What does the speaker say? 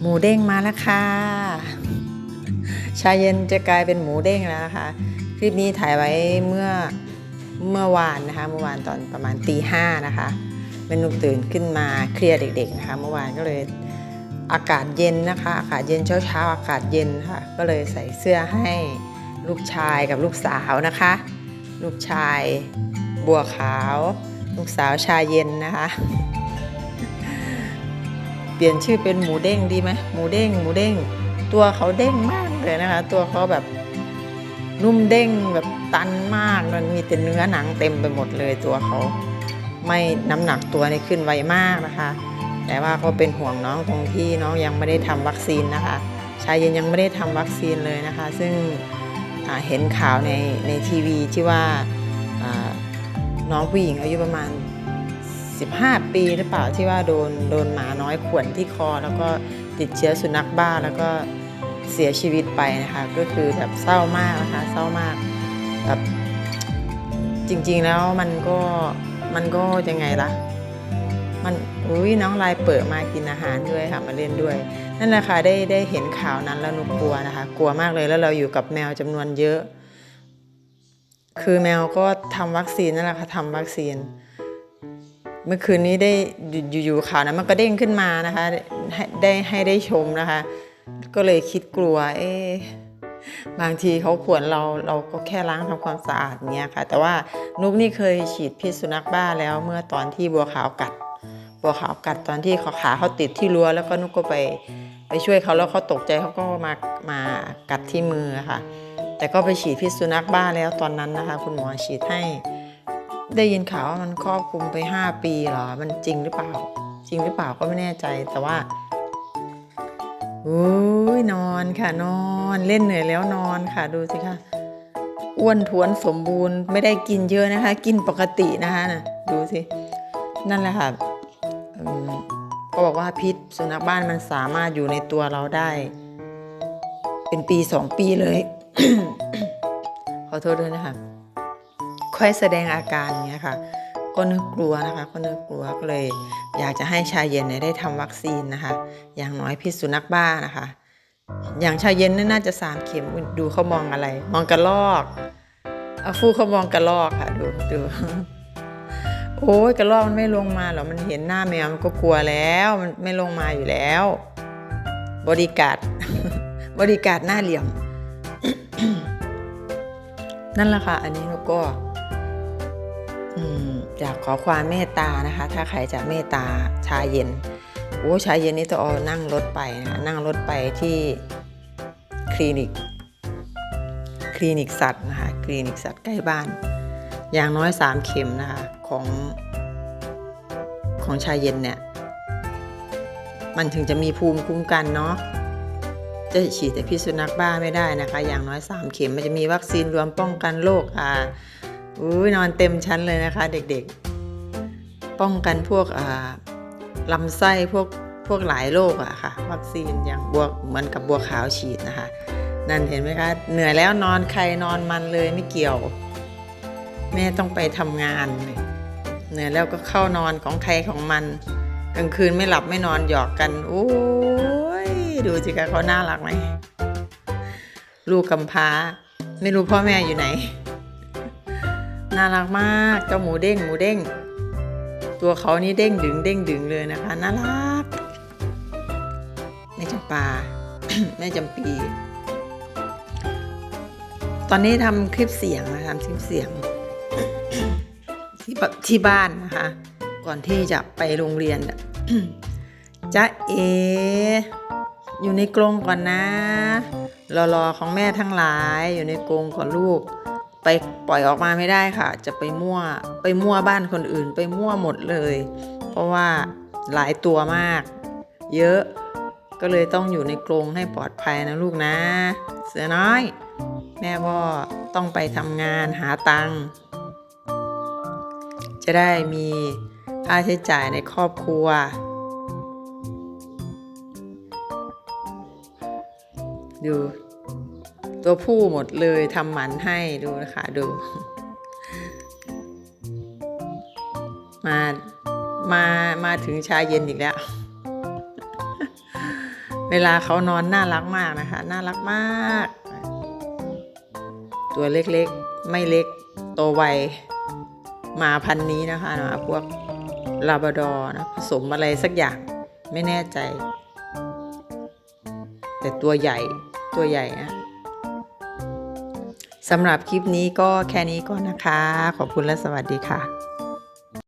หมูเด้งมาแล้วค่ะ ชาเย็นจะกลายเป็นหมูเด้งแล้วนะคะ คลิปนี้ถ่ายไว้เมื่อเมื่อวานนะคะ เมื่อวานตอนประมาณตีห้านะคะเป็นนุกตื่นขึ้นมาเคลียร์เด็กๆนะคะ เมื่อวานก็เลยอากาศเย็นนะคะ อากาศเย็นเช้าๆอากาศเย็นค่ะ ก็เลยใส่เสื้อให้ลูกชายกับลูกสาวนะคะ ลูกชายบัวขาว ลูกสาวชาเย็นนะคะ ปลี่ยนชื่อเป็นหมูเด้งดีไหมหมูเด้งหมูเด้ง ตัวเขาเด้งมากเลยนะคะ ตัวเขาแบบนุ่มเด้งแบบตันมากมันมีแต่เนื้อหนังเต็มไปหมดเลยตัวเขาไม่น้ำหนักตัวนี่ขึ้นไวมากนะคะ แต่ว่าก็เป็นห่วงน้องตรงที่น้องยังไม่ได้ทำวัคซีนนะคะ ชายเย็นยังไม่ได้ทำวัคซีนเลยนะคะ ซึ่งเห็นข่าวในในทีวีที่ว่าน้องผู้หญิงอายุประมาณ 15 ปีหรือเปล่าที่ว่าโดนโดนหมาน้อยข่วนที่คอ แล้วก็ติดเชื้อสุนัขบ้าแล้วก็เสียชีวิตไปนะคะ ก็คือแบบเศร้ามากนะคะเศร้ามากแบบจริงๆแล้วมันก็มันก็ยังไงล่ะมันอุ้ยน้องลายเปิดมากินอาหารด้วยค่ะมาเล่นด้วย นั่นแหละค่ะได้ได้เห็นข่าวนั้นแล้วหนูกลัวนะคะ กลัวมากเลยแล้วเราอยู่กับแมวจำนวนเยอะ คือแมวก็ทำวัคซีนนั่นแหละค่ะทำวัคซีน เมื่อคืนนี้ได้อยู่อยู่ข่าวนั้นมันก็เด้งขึ้นมานะคะได้ให้ได้ชมนะคะ ก็เลยคิดกลัว เอ๊ะบางทีเขาขวนเราเราก็แค่ล้างทำความสะอาดเนี้ยค่ะ แต่ว่านุกนี่เคยฉีดพิษสุนัขบ้าแล้วเมื่อตอนที่บัวขาวกัด บัวขาวกัดตอนที่เขาขาเขาติดที่รั้วแล้วก็นุกก็ไปไปช่วยเขาแล้วเขาตกใจเขาก็มามากัดที่มือค่ะ แต่ก็ไปฉีดพิษสุนัขบ้าแล้วตอนนั้นนะคะ คุณหมอฉีดให้ ได้ยินข่าวว่ามันครอบคลุมไป 5 ปีเหรอ มันจริงหรือเปล่า จริงหรือเปล่าก็ไม่แน่ใจแต่ว่าอุ้ยนอนค่ะนอนเล่นเหนื่อยแล้วนอนค่ะดูสิคะอ้วนท้วนสมบูรณ์ไม่ได้กินเยอะนะคะ กินปกตินะคะนะดูสินั่นแหละค่ะก็บอกว่าพิษสุนัขบ้านมันสามารถอยู่ในตัวเราได้ เป็นปีสองปีเลย ขอโทษด้วยนะคะ ค่อยแสดงอาการเงี้ยค่ะ ก็นึกกลัวนะคะ ก็นึกกลัวก็เลย อยากจะให้ชายเย็นเนี่ยได้ทำวัคซีนนะคะ อย่างน้อยพิษสุนัขบ้านะคะ อย่างชายเย็นนี่น่าจะสามเข็มดูเขามองอะไร มองกระลอกอาฟูเขามองกระลอกค่ะ ดูดูโอ้ยกระลอกมันไม่ลงมาหรอมันเห็นหน้าแมวมันก็กลัวแล้วมันไม่ลงมาอยู่แล้ว บริการบริการหน้าเหลี่ยม นั่นแหละค่ะ อันนี้เราก็ อยากขอความเมตตานะคะ ถ้าใครจะเมตตาชาเย็นโอ้ชาเย็นนี่ต้องเอานั่งรถไปนะคะนั่งรถไปที่คลินิก คลินิกสัตว์นะคะคลินิกสัตว์ใกล้บ้าน อย่างน้อยสามเข็มนะคะของของชาเย็นเนี่ย มันถึงจะมีภูมิคุ้มกันเนาะจะฉีดแต่พิษสุนัขบ้าไม่ได้นะคะ อย่างน้อย 3 เข็มมันจะมีวัคซีนรวมป้องกันโรคอ่า อุ้ยนอนเต็มชั้นเลยนะคะ เด็กๆ ป้องกันพวกลำไส้พวกพวกหลายโรคอะค่ะ วัคซีนอย่างบัวเหมือนกับบัวขาวฉีดนะคะ นั่นเห็นไหมคะ เหนื่อยแล้วนอนใครนอนมันเลยไม่เกี่ยว แม่ต้องไปทำงาน เหนื่อยแล้วก็เข้านอนของใครของมัน กลางคืนไม่หลับไม่นอนหยอกกันโอ้ยดูสิคะเขาน่ารักไหมลูกกำพร้า ไม่รู้พ่อแม่อยู่ไหน น่ารักมากเจ้าหมูเด้งหมูเด้ง ตัวเขานี่เด้งดึงเด้งดึงเลยนะคะน่ารักแม่จำปาแม่จำปี ตอนนี้ทำคลิปเสียงนะทำคลิปเสียงที่บที่บ้านนะคะ ก่อนที่จะไปโรงเรียนจ๊ะเอ อยู่ในกรงก่อนนะรอๆของแม่ทั้งหลายอยู่ในกรงก่อนลูก ไปปล่อยออกมาไม่ได้ค่ะ จะไปมั่วไปมั่วบ้านคนอื่น ไปมั่วหมดเลย เพราะว่าหลายตัวมาก เยอะก็เลยต้องอยู่ในกรงให้ปลอดภัยนะลูกนะ เสือน้อย แม่ก็ต้องไปทำงานหาตังค์จะได้มีค่าใช้จ่ายในครอบครัว ดู ตัวผู้หมดเลยทำหมันให้ดูนะคะดู มามามาถึงชาเย็นอีกแล้ว เวลาเขานอนน่ารักมากนะคะ น่ารักมาก ตัวเล็กๆ ไม่เล็กโตไวมาพันนี้นะคะหมาพวกลาบาดอร์นะผสมอะไรสักอย่างไม่แน่ใจ แต่ตัวใหญ่ตัวใหญ่นะ สำหรับคลิปนี้ก็แค่นี้ก่อนนะคะ ขอบคุณและสวัสดีค่ะ